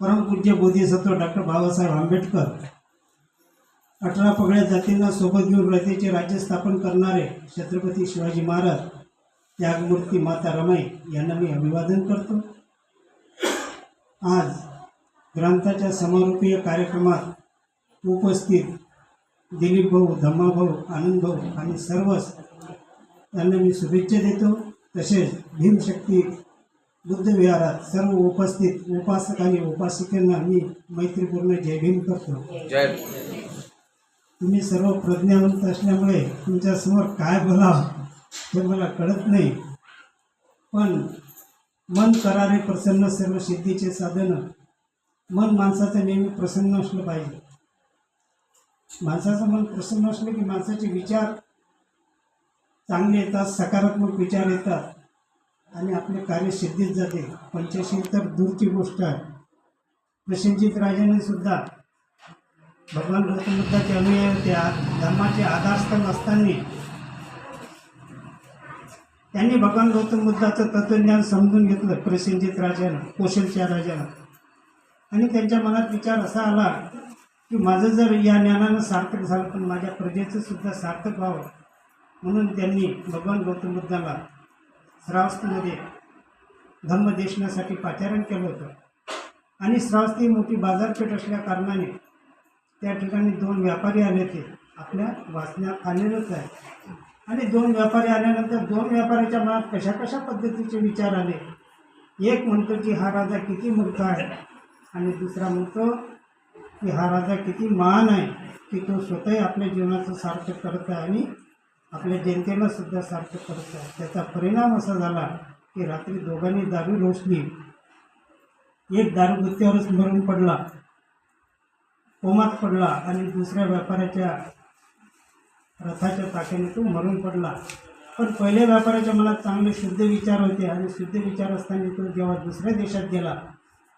परमपूज्य बोधिसत्व डॉक्टर बाबासाहेब आंबेडकर अठरा पगड्या जातींना सोबत घेऊन रयतेचे राज्य स्थापन करणारे छत्रपती शिवाजी महाराज त्यागमूर्ती माता रमाई यांना मी अभिवादन करतो. आज ग्रंथाच्या समारोपीय कार्यक्रमात उपस्थित दिलीप भाऊ धम्माभाऊ आनंद भाऊ आणि सर्वच त्यांना मी शुभेच्छा देतो. तसेच भीमशक्ती बुद्ध विहारात सर्व उपस्थित उपासक आणि उपासिकांना मी मैत्रीपूर्ण जय भीम करतो. जय तुम्ही सर्व प्रज्ञावंत असल्यामुळे तुमच्यासमोर काय बोलावं हे मला कळत नाही. पण मन करारे प्रसन्न सर्व सिद्धीचे साधन मन माणसाचं नेहमी प्रसन्न असलं पाहिजे. माणसाचं मन प्रसन्न असलं की माणसाचे विचार चांगले येतात सकारात्मक विचार येतात. आणि आपले कार्य सिद्धीत जाते. पंचशील तर दूरची गोष्ट आहे. प्रसेनजित राजाने सुद्धा भगवान गौतम बुद्धाचे अनुयायी होते धर्माचे आधारस्तंभ असताना त्यांनी भगवान गौतम बुद्धाचं तत्वज्ञान समजून घेतलं प्रसिंजित राजानं कौशलच्या राजानं. आणि त्यांच्या मनात विचार असा आला की माझं जर या ज्ञानानं सार्थक झालं पण माझ्या प्रजेचं सुद्धा सार्थक व्हावं म्हणून त्यांनी भगवान गौतम बुद्धाला श्रावस्तीमध्ये धम्म देशनासाठी पाचारण केलं होतं. आणि श्रावस्ती मोठी बाजारपेठ असल्या कारणाने त्या ठिकाणी दोन व्यापारी आले ते आपल्या वाचण्यात आलेलंच आहे. आणि दोन व्यापारी आल्यानंतर दोन व्यापाऱ्याच्या मनात कशा कशा पद्धतीचे विचार आले? एक म्हणतो की हा राजा किती मूर्ख आहे? आणि दुसरा म्हणतो की हा राजा किती महान आहे? की तो स्वतःही आपल्या जीवनाचं सार्थक करत आहे आणि आपल्या जनतेला सुद्धा सार्थक करत आहे. त्याचा परिणाम असा झाला की रात्री दोघांनी दारू रोसली एक दारू गुत्त्यावरच मरून पडला. कोमात पडला आणि दुसऱ्या व्यापाऱ्याच्या रथाच्या ताक्याने तो मरून पडला. पण पहिल्या व्यापाऱ्याच्या मनात चांगले शुद्ध विचार होते आणि शुद्ध विचार असताना तो जेव्हा दुसऱ्या देशात गेला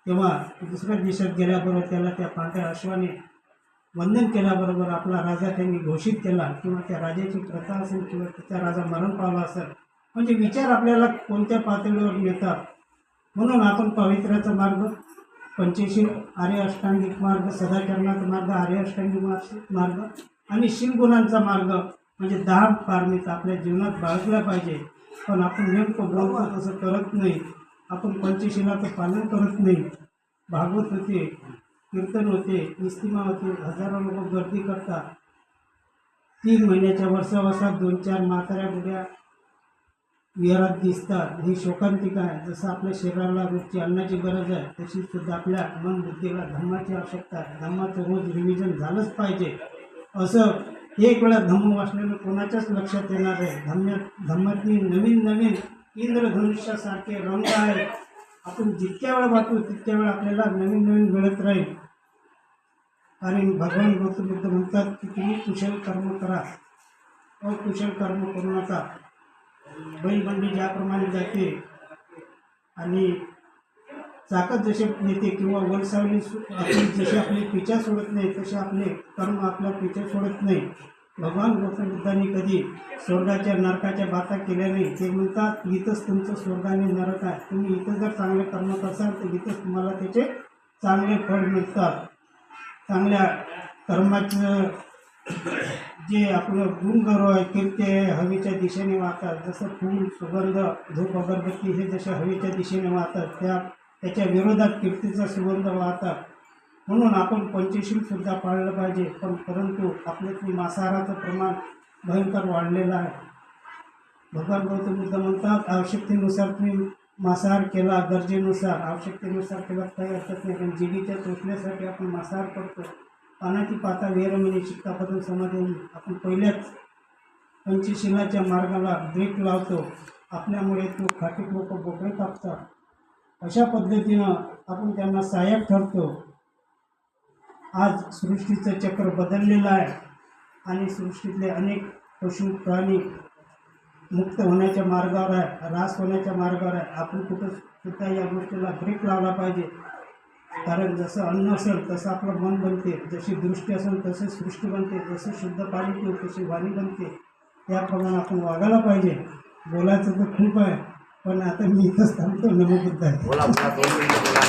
तेव्हा दुसऱ्या देशात गेल्याबरोबर त्याला त्या पांढऱ्या अश्वाने वंदन केल्याबरोबर आपला राजा त्यांनी घोषित केला किंवा त्या राजाची प्रथा असेल किंवा त्याचा राजा मरण पावला असेल. म्हणजे विचार आपल्याला कोणत्या पातळीवर येतात? म्हणून आपण पवित्र्याचा मार्ग पंचशील आर्य अष्टांगिक मार्ग सदाचरणाचा मार्ग आर्य अष्टांगिक मार्ग मार्ग आणि शिवगुणांचा मार्ग म्हणजे दहा पारमित आपल्या जीवनात बाळगला पाहिजे. पण आपण नेमकं बोलतो तसं करत नाही. आपण पंचशिलाचं पालन करत नाही. भागवत होते कीर्तन होते इस्तिमा होते हजारो लोक गर्दी करतात. तीन महिन्याच्या वर्षावर्षात दोन चार म्हाताऱ्या बुड्या विहारात दिसतात. ही शोकांतिका आहे. जसं आपल्या शरीराला रोजची अन्नाची गरज आहे तशी सुद्धा आपल्या मन बुद्धीला धम्माची आवश्यकता आहे. धम्माचं रोज रिव्हिजन झालंच पाहिजे. असं एक वेळा धम्म वाचलेलं कोणाच्याच लक्षात येणार आहे धम्म्यात धम्मातली नवीन नवीन इंद्रधनुष्यासारखे रंग आहेत. आपण जितक्या वेळा वाचू तितक्या वेळा आपल्याला नवीन नवीन मिळत राहील. आणि भगवान गौतम बुद्ध म्हणतात की तुम्ही कुशल कर्म करा. अकुशल कर्म करू नका. बैलबंडी ज्याप्रमाणे जाते आणि चाकत जसे नेते किंवा वलसावली आपली जसे आपली पिछा सोडत नाही तसे आपले कर्म आपला पिछा सोडत नाही. भगवान गौतम बुद्धांनी कधी स्वर्गाच्या नरकाच्या बाता केल्या नाही. ते म्हणतात इथंच तुमचं स्वर्ग आणि नरक आहे. तुम्ही इथं जर चांगले कर्म करसाल तर इथंच तुम्हाला त्याचे चांगले फळ मिळतात. चांगल्या कर्माचं जे आपलं गुणगौरव आहे कीर्ती आहे हवेच्या दिशेने वाहतात. जसं फूल सुगंध धूप अगरबत्ती हे जसे हवेच्या दिशेने वाहतात त्या त्याच्या विरोधात कीर्तीचा सुगंध वाहतात. म्हणून आपण पंचशीलसुद्धा पाळलं पाहिजे पण परंतु आपल्यातली मांसाहाराचं प्रमाण भयंकर वाढलेलं आहे. भगवान गौतम बुद्ध म्हणतात आवश्यकतेनुसार तुम्ही मांसाहार केला गरजेनुसार आवश्यकतेनुसार केला काही हरकत नाही. पण जीवीच्या चोचण्यासाठी आपण मांसाहार करतो. पानाची पाता वेरमिनी शिक्कापदन समाधी आपण पहिल्याच पंचशिलाच्या मार्गाला ब्रेक लावतो. आपल्यामुळे तो खाटीक लोक बोकडे कापतात. अशा पद्धतीनं आपण त्यांना सहाय्यक ठरतो. आज सृष्टीचं चक्र बदललेलं आहे. आणि सृष्टीतले अनेक पशु प्राणी मुक्त होण्याच्या मार्गावर आहे रास होण्याच्या मार्गावर आहे. आपण कुठं सुद्धा या गोष्टीला ब्रेक लावला पाहिजे. कारण जसं अन्न असेल तसं आपलं मन बनते. जशी दृष्टी असेल तसे सृष्टी बनते. जसं शुद्ध पाणी पिऊ तशी वाणी बनते. त्याप्रमाणे आपण वागायला पाहिजे. बोलायचं तर खूप आहे. पण आता मी इथंच थांबतो. नमो बुद्धाय.